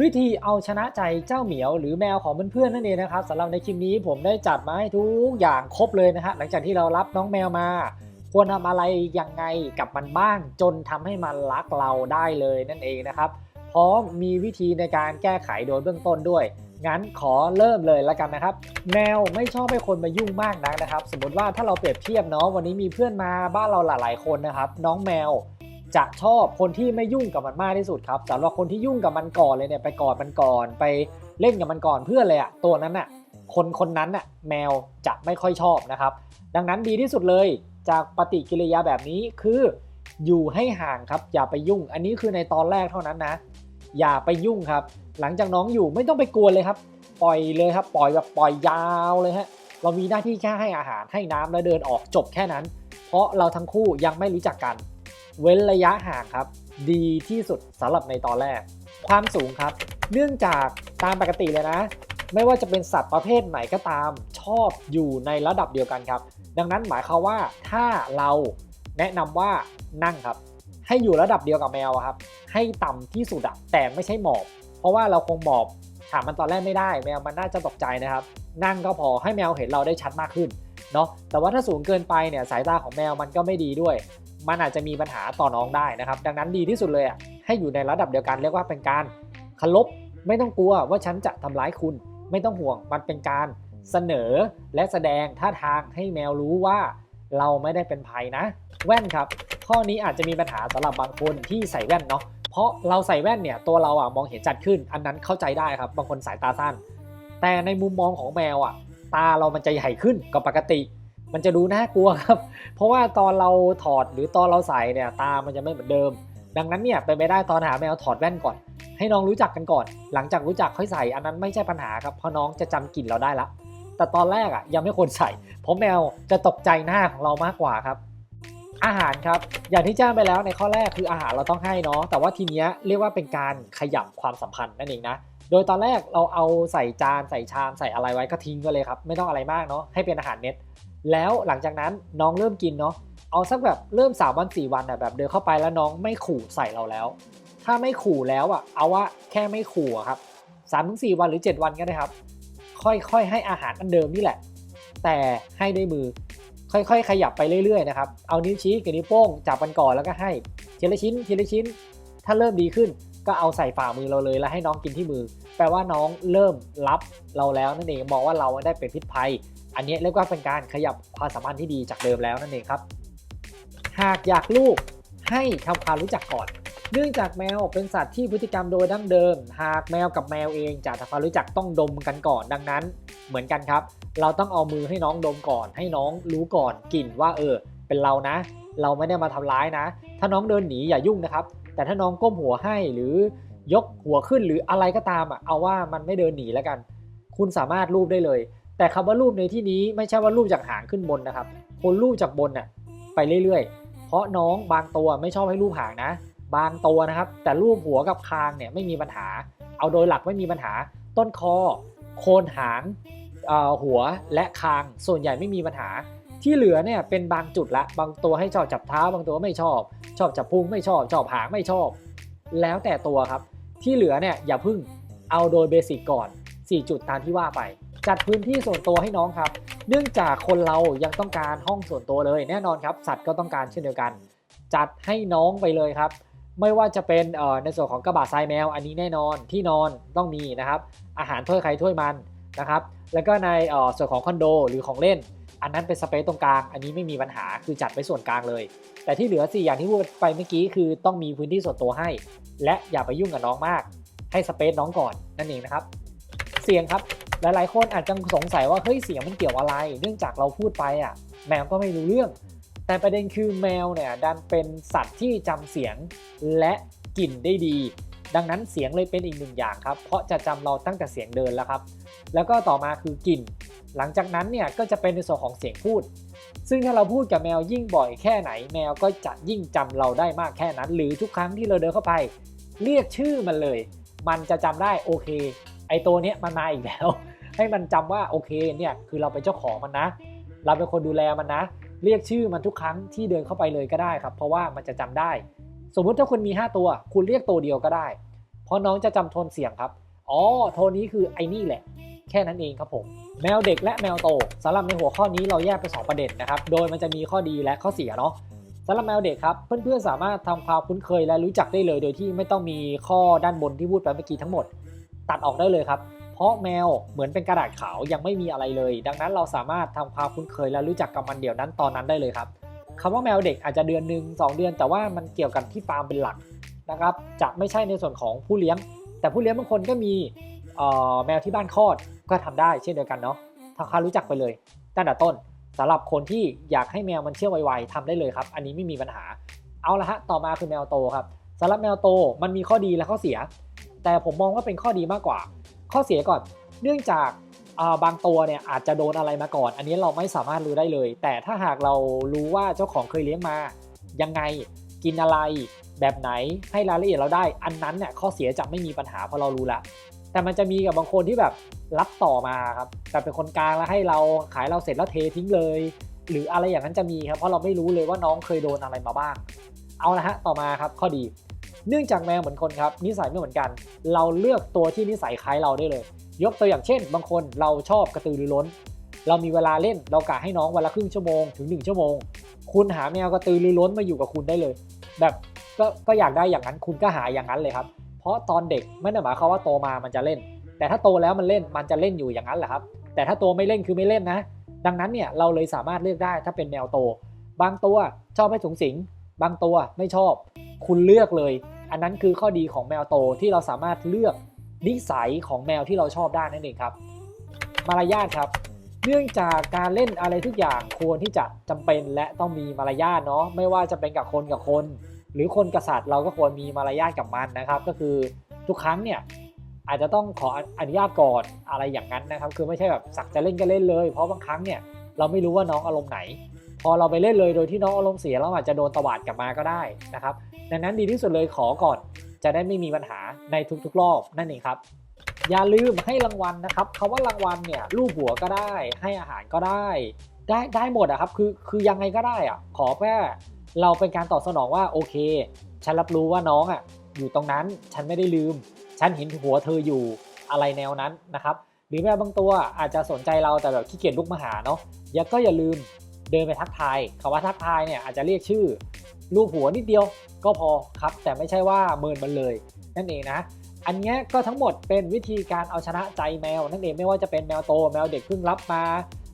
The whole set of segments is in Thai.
วิธีเอาชนะใจเจ้าเหมียวหรือแมวของเพื่อนๆนั่นเองนะครับสำหรับในคลิปนี้ผมได้จัดมาให้ทุกอย่างครบเลยนะฮะหลังจากที่เรารับน้องแมวมา ควรทำอะไรยังไงกับมันบ้าง จนทำให้มันรักเราได้เลยนั่นเองนะครับพร้อมมีวิธีในการแก้ไขโดยเบื้องต้นด้วยงั้นขอเริ่มเลยแล้วกันนะครับ แมวไม่ชอบให้คนมายุ่งมากนักนะครับ สมมติว่าถ้าเราเปรียบเทียบเนาะวันนี้มีเพื่อนมาบ้านเราหลายๆคนนะครับ น้องแมว จะชอบคนที่ไม่ยุ่งกับมันมากที่สุดครับสำหรับคนที่ยุ่งกับมันก่อนเลยเนี่ยไปกอดมันก่อนไปเล่นกับมันก่อนเพื่อนเลยอะตัวนั้นอะคนคนนั้นอะแมวจะไม่ค่อยชอบนะครับ ดังนั้นดีที่สุดเลยจากปฏิกิริยาแบบนี้คืออยู่ให้ห่างครับ อย่าไปยุ่ง อันนี้คือในตอนแรกเท่านั้นนะ อย่าไปยุ่งครับ หลังจากน้องอยู่ไม่ต้องไปกวนเลยครับ ปล่อยเลยครับ ปล่อยแบบปล่อยยาวเลยฮะเรามีหน้าที่แค่ให้อาหารให้น้ำแล้วเดินออกจบแค่นั้น เพราะเราทั้งคู่ยังไม่รู้จักกัน เว้นระยะห่างครับ ดีที่สุดสำหรับในตอนแรก ความสูงครับ เนื่องจากตามปกติเลยนะ ไม่ว่าจะเป็นสัตว์ประเภทไหนก็ตามชอบอยู่ในระดับเดียวกันครับ ดังนั้นหมายความว่าถ้าเราแนะนำว่านั่งครับ ให้อยู่ระดับเดียวกับแมวครับ ให้ต่ำที่สุดอะแต่ไม่ใช่หมอบ เพราะว่าเราคงหมอบถามมันตอนแรกไม่ได้ แมวมันน่าจะตกใจนะครับ นั่งก็พอให้แมวเห็นเราได้ชัดมากขึ้นเนาะแต่ว่าถ้าสูงเกินไปเนี่ยสายตาของแมวมันก็ไม่ดีด้วย มันอาจจะมีปัญหาต่อน้องได้นะครับ ดังนั้นดีที่สุดเลยอะให้อยู่ในระดับเดียวกันเรียกว่าเป็นการคารพไม่ต้องกลัวว่าฉันจะทำร้ายคุณ ไม่ต้องห่วงมันเป็นการเสนอและแสดงท่าทางให้แมวรู้ว่าเราไม่ได้เป็นภัยนะ แว่นครับ ข้อนี้อาจจะมีปัญหาสำหรับบางคนที่ใส่แว่นเนาะเพราะเราใส่แว่นเนี่ยตัวเราอะมองเห็นจัดขึ้น อันนั้นเข้าใจได้ครับ บางคนสายตาสั้น แต่ในมุมมองของแมวอะ ตาเรามันจะใหญ่ขึ้นกว่าปกติ มันจะดูน่ากลัวครับ เพราะว่าตอนเราถอดหรือตอนเราใส่เนี่ยตามันจะไม่เหมือนเดิม ดังนั้นเนี่ยเป็นไปได้ตอนหาแมวถอดแว่นก่อน ให้น้องรู้จักกันก่อน หลังจากรู้จักค่อยใส่อันนั้นไม่ใช่ปัญหาครับเพราะน้องจะจำกลิ่นเราได้ละแต่ตอนแรกอะยังไม่ควรใส่ เพราะแมวจะตกใจหน้าของเรามากกว่าครับ อาหารครับอย่างที่แจ้งไปแล้วในข้อแรกคืออาหารเราต้องให้เนาะแต่ว่าทีเนี้ยเรียกว่าเป็นการขยับความสัมพันธ์นั่นเองนะโดยตอนแรกเราเอาใส่จานใส่ชามใส่อะไรไว้ก็ทิ้งก็เลยครับ ไม่ต้องอะไรมากเนาะให้เป็นอาหารเม็ด แล้วหลังจากนั้นน้องเริ่มกินเนาะเอาสักแบบเริ่ม3วัน4วันอะแบบเดินเข้าไปแล้วน้องไม่ขู่ใส่เราแล้ว ถ้าไม่ขู่แล้วอะเอาว่าแค่ไม่ขู่ครับสามถึงสี่วันหรือ 7 วันก็ได้ครับ ค่อยๆให้อาหารอันเดิมนี่แหละ แต่ให้ด้วยมือ ค่อยๆ ขยับไปเรื่อยๆนะครับเอานิ้วชี้กับนิ้วโป้งจับกันก่อนแล้วก็ให้ทีละชิ้นทีละชิ้น ถ้าเริ่มดีขึ้น ก็เอาใส่ฝ่ามือเราเลยแล้วให้น้องกินที่มือ แปลว่าน้องเริ่มรับเราแล้วนั่นเองมองว่าเราได้เป็นพิษภัย อันนี้เรียกว่าเป็นการขยับความสัมพันธ์ที่ดีจากเดิมแล้วนั่นเองครับ หากอยากลูกให้ทำความรู้จักก่อน เนื่องจากแมวเป็นสัตว์ที่พฤติกรรมโดยดั้งเดิม หากแมวกับแมวเองจะทำความรู้จักต้องดมกันก่อนดังนั้น เหมือนกันครับ เราต้องเอามือให้น้องดมก่อน ให้น้องรู้ก่อนกลิ่นว่าเออ เป็นเรานะ เราไม่ได้มาทำร้ายนะ ถ้าน้องเดินหนีอย่ายุ่งนะครับ แต่ถ้าน้องก้มหัวให้หรือยกหัวขึ้นหรืออะไรก็ตามอะเอาว่ามันไม่เดินหนีแล้วกัน คุณสามารถรูปได้เลย แต่คำว่ารูปในที่นี้ไม่ใช่ว่ารูปจากหางขึ้นบนนะครับคนรูปจากบนน่ะไปเรื่อยๆ เพราะน้องบางตัวไม่ชอบให้รูปหางนะ บางตัวนะครับ แต่รูปหัวกับคางเนี่ยไม่มีปัญหา เอาโดยหลักไม่มีปัญหา ต้นคอ โคนหางหัวและคางส่วนใหญ่ไม่มีปัญหา ที่เหลือเนี่ยเป็นบางจุดละ บางตัวให้ชอบจับเท้า บางตัวไม่ชอบ ชอบจับพุงไม่ชอบ ชอบหางไม่ชอบ แล้วแต่ตัวครับ ที่เหลือเนี่ยอย่าพึ่งเอาโดยเบสิกก่อน 4 จุดตามที่ว่าไป จัดพื้นที่ส่วนตัวให้น้องครับ เนื่องจากคนเรายังต้องการห้องส่วนตัวเลย แน่นอนครับ สัตว์ก็ต้องการเช่นเดียวกัน จัดให้น้องไปเลยครับ ไม่ว่าจะเป็นในส่วนของกระบะทรายแมว อันนี้แน่นอนที่นอนต้องมีนะครับ อาหารถ้วยใครถ้วยมันนะครับ แล้วก็ในส่วนของคอนโดหรือของเล่น อันนั้นเป็นสเปซตรงกลาง อันนี้ไม่มีปัญหาคือจัดไว้ส่วนกลางเลย แต่ที่เหลือ 4 อย่างที่พูดไปเมื่อกี้คือต้องมีพื้นที่ส่วนตัวให้ และอย่าไปยุ่งกับน้องมาก ให้สเปซน้องก่อนนั่นเองนะครับ เสียงครับหลายๆ คนอาจจะสงสัยว่าเฮ้ยเสียงมันเกี่ยวอะไร เนื่องจากเราพูดไปอะแมวก็ไม่รู้เรื่อง แต่ประเด็นคือแมวเนี่ยดันเป็นสัตว์ที่จำเสียงและกลิ่นได้ดี ดังนั้นเสียงเลยเป็นอีกหนึ่งอย่างครับ เพราะจะจำเราตั้งแต่เสียงเดินแล้วครับ แล้วก็ต่อมาคือกลิ่น หลังจากนั้นเนี่ยก็จะเป็นในส่วนของเสียงพูด ซึ่งถ้าเราพูดกับแมวยิ่งบ่อยแค่ไหน แมวก็จะยิ่งจำเราได้มากแค่นั้น หรือทุกครั้งที่เราเดินเข้าไป เรียกชื่อมันเลย มันจะจำได้โอเค ไอตัวเนี้ยมันมาอีกแล้ว ให้มันจำว่าโอเคเนี่ยคือเราเป็นเจ้าของมันนะ เราเป็นคนดูแลมันนะ เรียกชื่อมันทุกครั้งที่เดินเข้าไปเลยก็ได้ครับ เพราะว่ามันจะจำได้ สมมุติถ้าคุณมี 5 ตัว คุณเรียกตัวเดียวก็ได้ เพราะน้องจะจำโทนเสียงครับอ๋อโทนนี้คือไอ้นี่แหละ ค่นั้นเองครับผม แมวเด็กและแมวโตสำหรับในหัวข้อนี้เราแยกเป็นสองประเด็นนะครับ โดยมันจะมีข้อดีและข้อเสียเนาะสำหรับแมวเด็กครับเพื่อนๆสามารถทำความคุ้นเคยและรู้จักได้เลย โดยที่ไม่ต้องมีข้อด้านบนที่พูดไปเมื่อกี้ทั้งหมด ตัดออกได้เลยครับ เพราะแมวเหมือนเป็นกระดาษขาวยังไม่มีอะไรเลย ดังนั้นเราสามารถทำความคุ้นเคยและรู้จักกับมันเดี๋ยวนั้นตอนนั้นได้เลยครับคำว่าแมวเด็กอาจจะเดือนหนึ่งสองเดือน แต่ว่ามันเกี่ยวกับที่ฟาร์มเป็นหลักนะครับจะไม่ใช่ในส่วนของผู้เลี้ยง แต่ผู้เลี้ยงบางคนก็มี แมวที่บ้านคลอดก็ทำได้เช่นเดียวกันเนาะถ้าเขารู้จักไปเลยตั้งแต่ต้นสำหรับคนที่อยากให้แมวมันเชื่อไวๆทำได้เลยครับ อันนี้ไม่มีปัญหา เอาละฮะ ต่อมาคือแมวโตครับสำหรับแมวโตมันมีข้อดีและข้อเสีย แต่ผมมองว่าเป็นข้อดีมากกว่า ข้อเสียก่อน เนื่องจากาบางตัวเนี่ยอาจจะโดนอะไรมาก่อน อันนี้เราไม่สามารถรู้ได้เลย แต่ถ้าหากเรารู้ว่าเจ้าของเคยเลี้ยงมา ยังไงกินอะไรแบบไหนให้รายละเอียดเราได้ อันนั้นเนี่ยข้อเสียจะไม่มีปัญหาเพราะเรารู้ละ แต่มันจะมีกับบางคนที่แบบรับต่อมาครับ แต่เป็นคนกลางแล้วให้เราขายเราเสร็จแล้วเททิ้งเลย หรืออะไรอย่างนั้นจะมีครับ เพราะเราไม่รู้เลยว่าน้องเคยโดนอะไรมาบ้าง เอาละฮะ ต่อมาครับ ข้อดี เนื่องจากแมวเหมือนคนครับ นิสัยไม่เหมือนกัน เราเลือกตัวที่นิสัยคล้ายเราได้เลย ยกตัวอย่างเช่น บางคนเราชอบกระตือรือร้น เรามีเวลาเล่น เรากะให้น้องวันละครึ่งชั่วโมงถึง 1 ชั่วโมง คุณหาแมวกระตือรือร้นมาอยู่กับคุณได้เลย แบบก็ก็อยากได้อย่างนั้นคุณก็หาอย่างนั้นเลยครับ เพราะตอนเด็กไม่ได้หมายความว่าโตมามันจะเล่น แต่ถ้าโตแล้วมันเล่นมันจะเล่นอยู่อย่างนั้นแหละครับ แต่ถ้าโตไม่เล่นคือไม่เล่นนะ ดังนั้นเนี่ยเราเลยสามารถเลือกได้ถ้าเป็นแมวโต บางตัวชอบให้สูงสิง บางตัวไม่ชอบ คุณเลือกเลย อันนั้นคือข้อดีของแมวโตที่เราสามารถเลือกนิสัยของแมวที่เราชอบได้นั่นเองครับ มารยาทครับเนื่องจากการเล่นอะไรทุกอย่างควรที่จะจำเป็นและต้องมีมารยาทเนาะไม่ว่าจะเป็นกับคนกับคน หรือคนกับสัตว์เราก็ควรมีมารยาทกับมันนะครับ ก็คือทุกครั้งเนี่ยอาจจะต้องขออนุญาตก่อนอะไรอย่างนั้นนะครับ คือไม่ใช่แบบสักจะเล่นก็เล่นเลย เพราะบางครั้งเนี่ยเราไม่รู้ว่าน้องอารมณ์ไหน พอเราไปเล่นเลยโดยที่น้องอารมณ์เสียเราอาจจะโดนตวาดกลับมาก็ได้นะครับดังนั้นดีที่สุดเลยขอก่อนจะได้ไม่มีปัญหาในทุกๆ รอบนั่นเองครับ อย่าลืมให้รางวัลนะครับคาว่ารางวัลเนี่ยรูปหัวก็ได้ ให้อาหารก็ได้ ได้ได้หมดอะครับคือคือยังไงก็ได้อะขอแค่ เราเป็นการตอบสนองว่าโอเค ฉันรับรู้ว่าน้องอะอยู่ตรงนั้นฉันไม่ได้ลืม ฉันเห็นหัวเธออยู่อะไรแนวนั้นนะครับหรือแม้บางตัวอาจจะสนใจเราแต่แบบขี้เกียจลุกมาหาเนาะอย่าก็อย่าลืมเดินไปทักทายคำว่าทักทายเนี่ยอาจจะเรียกชื่อรูปหัวนิดเดียวก็พอครับ แต่ไม่ใช่ว่าเมินมันเลย นั่นเองนะ อันนี้ก็ทั้งหมดเป็นวิธีการเอาชนะใจแมว นั่นเองไม่ว่าจะเป็นแมวโตแมวเด็กเพิ่งรับมา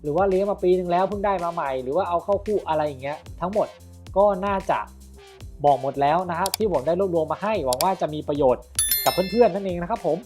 หรือว่าเลี้ยงมาปีนึงแล้วเพิ่งได้มาใหม่ หรือว่าเอาเข้าคู่อะไรอย่างเงี้ยทั้งหมด ก็น่าจะบอกหมดแล้วนะฮะที่ผมได้รวบรวมมาให้หวังว่าจะมีประโยชน์กับเพื่อนๆนั่นเองนะครับผม